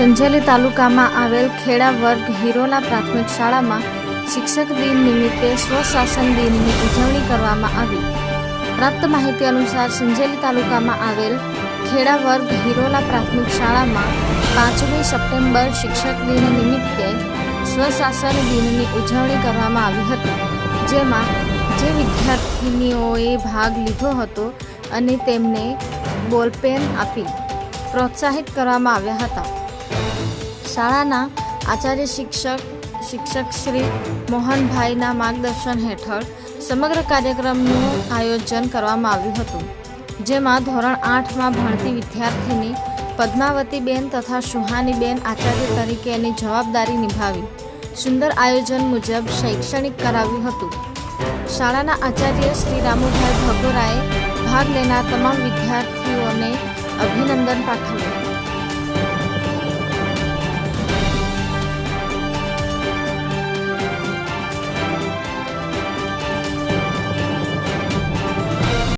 સંજેલી તાલુકામાં આવેલ ખેડા વર્ગ હિરોલા પ્રાથમિક શાળામાં શિક્ષક દિન નિમિત્તે સ્વશાસન દિનની ઉજવણી કરવામાં આવી. પ્રાપ્ત માહિતી અનુસાર સંજેલી તાલુકામાં આવેલ ખેડા વર્ગ હિરોલા પ્રાથમિક શાળામાં પાંચમી સપ્ટેમ્બર શિક્ષક દિન નિમિત્તે સ્વશાસન દિનની ઉજવણી કરવામાં આવી હતી, જેમાં જે વિદ્યાર્થીનીઓએ ભાગ લીધો હતો અને તેમને બોલપેન આપી પ્રોત્સાહિત કરવામાં આવ્યા હતા. શાળાના આચાર્ય શિક્ષક શિક્ષક શ્રી મોહનભાઈના માર્ગદર્શન હેઠળ સમગ્ર કાર્યક્રમનું આયોજન કરવામાં આવ્યું હતું, જેમાં ધોરણ આઠમાં ભણતી વિદ્યાર્થીની પદ્માવતીબેન તથા સુહાનીબેન આચાર્ય તરીકેની જવાબદારી નિભાવી, સુંદર આયોજન મુજબ શૈક્ષણિક કરાવ્યું હતું. શાળાના આચાર્ય શ્રી રામુભાઈ ભગોરાએ ભાગ લેનાર તમામ વિદ્યાર્થીઓને અભિનંદન પાઠવ્યું.